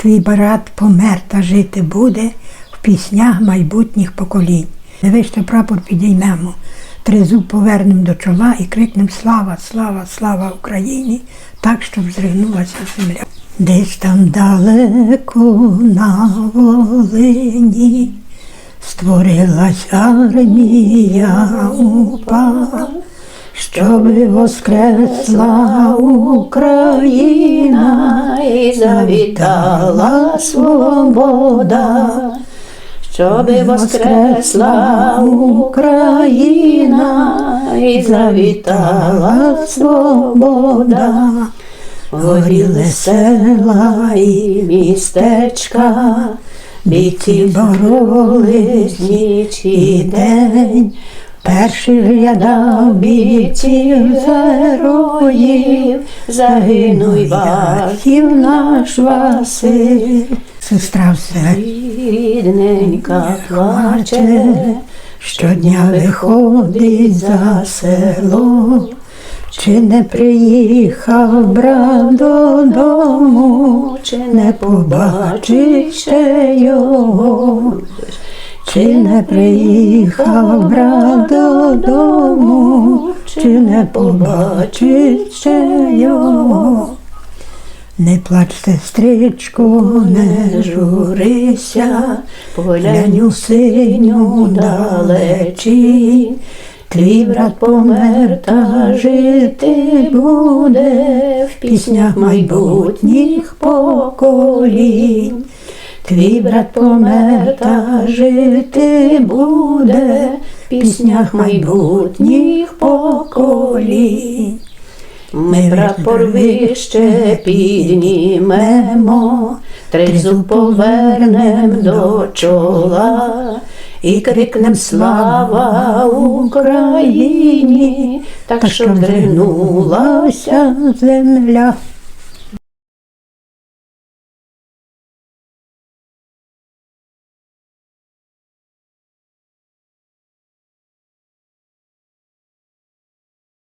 Твій брат помер та жити буде в піснях майбутніх поколінь. Не вище прапор підіймемо, тризуб повернемо до чола і крикнемо Слава, слава, слава Україні, так, щоб зригнулася земля. Десь там далеко на Волині створилась армія упа, щоби воскресла Україна і завітала свобода, щоби воскресла Україна і завітала свобода. Горіли села і містечка, бійці боролись ніч і день. Перший рядах бійців героїв, загинув бахів наш Василь. Сестра все рідненька плаче, щодня виходить за село. Чи не приїхав брат додому, чи не побачив ще його, чи не приїхав брат додому, чи не побачив ще його. Не плач, сестричко, не журися, поглянь у синю далечі. Твій брат помер та жити буде в піснях майбутніх поколінь. Твій брат помер та жити буде в піснях майбутніх поколінь. Ми прапор вище піднімемо, тризуб повернем до чола і крикнем слава Україні, так щоб дригнулася земля.